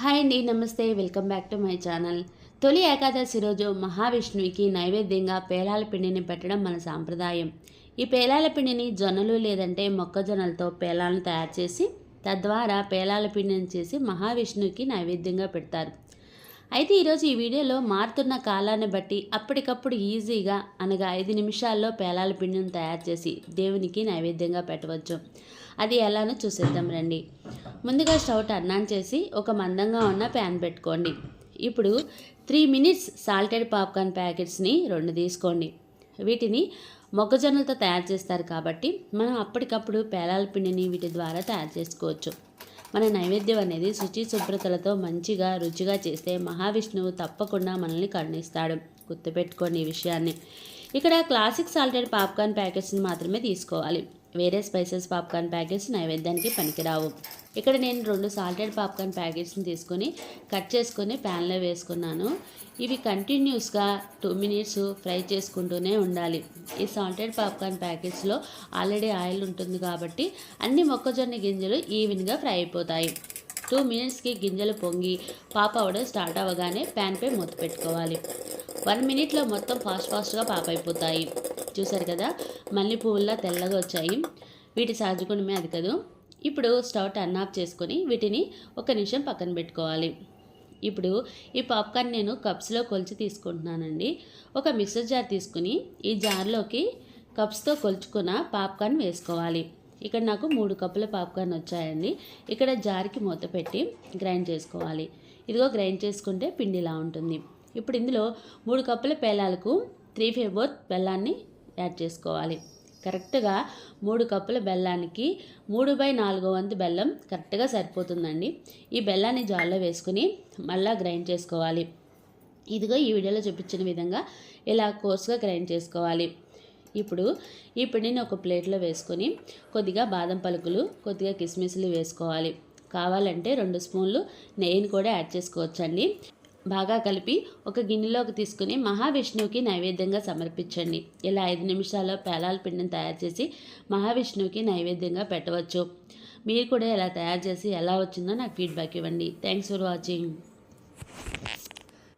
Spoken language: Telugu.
హాయ్ అండి నమస్తే welcome back to my channel. Tholi Ekadashi రోజు మహావిష్ణువుకి నైవేద్యంగా పేలాల పిండిని పెట్టడం మన సాంప్రదాయం. ఈ పేలాల పిండిని జొన్నలు లేదంటే మొక్కజొన్నలతో పేలాలను తయారు చేసి తద్వారా పేలాల పిండిని చేసి మహావిష్ణువుకి నైవేద్యంగా పెడతారు. అయితే ఈరోజు ఈ వీడియోలో మారుతున్న కాలాన్ని బట్టి అప్పటికప్పుడు ఈజీగా అనగా ఐదు నిమిషాల్లో పేలాల పిండిని తయారు చేసి దేవునికి నైవేద్యంగా పెట్టవచ్చు. అది ఎలానో చూసేద్దాం రండి. ముందుగా స్టవ్ టర్న్ ఆన్ చేసి ఒక మందంగా ఉన్న ప్యాన్ పెట్టుకోండి. ఇప్పుడు త్రీ మినిట్స్ సాల్టెడ్ పాప్కార్న్ ప్యాకెట్స్ని రెండు తీసుకోండి. వీటిని మొక్కజొన్నలతో తయారు చేస్తారు కాబట్టి మనం అప్పటికప్పుడు పేలాల పిండిని వీటి ద్వారా తయారు చేసుకోవచ్చు. మన నైవేద్యం అనేది శుచి శుభ్రతలతో మంచిగా రుచిగా చేస్తే మహావిష్ణువు తప్పకుండా మనల్ని కరుణిస్తాడు. గుర్తుపెట్టుకోండి ఈ విషయాన్ని. ఇక్కడ క్లాసిక్ సాల్టెడ్ పాప్కార్న్ ప్యాకెట్స్ని మాత్రమే తీసుకోవాలి. వేరే స్పైసెస్ పాప్కార్న్ ప్యాకెట్స్ నైవేద్యానికి పనికిరావు. ఇక్కడ నేను రెండు సాల్టెడ్ పాప్కార్న్ ప్యాకెట్స్ని తీసుకొని కట్ చేసుకొని ప్యాన్లో వేసుకున్నాను. ఇవి కంటిన్యూస్గా టూ మినిట్స్ ఫ్రై చేసుకుంటూనే ఉండాలి. ఈ సాల్టెడ్ పాప్కార్న్ ప్యాకెట్స్లో ఆల్రెడీ ఆయిల్ ఉంటుంది కాబట్టి అన్ని మొక్కజొన్న గింజలు ఈవెన్గా ఫ్రై అయిపోతాయి. టూ మినిట్స్కి గింజలు పొంగి పాప్ అవ్వడం స్టార్ట్ అవ్వగానే ప్యాన్పై మూత పెట్టుకోవాలి. వన్ మినిట్లో మొత్తం ఫాస్ట్ ఫాస్ట్గా పాప్ అయిపోతాయి. చూసారు కదా? మల్లె పువ్వుల్లా తెల్లగా వచ్చాయి. వీటి సాజుగుణమే అది కదా. ఇప్పుడు స్టవ్ టర్న్ ఆఫ్ చేసుకొని వీటిని ఒక నిమిషం పక్కన పెట్టుకోవాలి. ఇప్పుడు ఈ పాప్కార్న్ నేను కప్స్లో కొలిచి తీసుకుంటున్నానండి. ఒక మిక్సర్ జార్ తీసుకుని ఈ జార్లోకి కప్స్తో కొలుచుకున్న పాప్కార్న్ వేసుకోవాలి. ఇక్కడ నాకు మూడు కప్పుల పాప్కార్న్ వచ్చాయండి. ఇక్కడ జార్కి మూత పెట్టి గ్రైండ్ చేసుకోవాలి. ఇదిగో గ్రైండ్ చేసుకుంటే పిండిలా ఉంటుంది. ఇప్పుడు ఇందులో మూడు కప్పుల పేలాలకు త్రీ ఫోర్త్ బెల్లాన్ని యాడ్ చేసుకోవాలి. కరెక్ట్గా మూడు కప్పుల బెల్లానికి మూడు బై నాలుగో వంతు బెల్లం కరెక్ట్గా సరిపోతుందండి. ఈ బెల్లాన్ని జాల్లో వేసుకుని మళ్ళీ గ్రైండ్ చేసుకోవాలి. ఇదిగో ఈ వీడియోలో చూపించిన విధంగా ఇలా కోర్స్గా గ్రైండ్ చేసుకోవాలి. ఇప్పుడు ఈ పిండిని ఒక ప్లేట్లో వేసుకొని కొద్దిగా బాదం పలుకులు కొద్దిగా కిస్మిస్లు వేసుకోవాలి. కావాలంటే రెండు స్పూన్లు నెయ్యిని కూడా యాడ్ చేసుకోవచ్చండి. బాగా కలిపి ఒక గిన్నెలోకి తీసుకుని మహావిష్ణువుకి నైవేద్యంగా సమర్పించండి. ఇలా ఐదు నిమిషాల్లో పేలాల పిండిని తయారు చేసి మహావిష్ణువుకి నైవేద్యంగా పెట్టవచ్చు. మీరు కూడా ఇలా తయారు చేసి ఎలా వచ్చిందో నాకు ఫీడ్బ్యాక్ ఇవ్వండి. Thanks for watching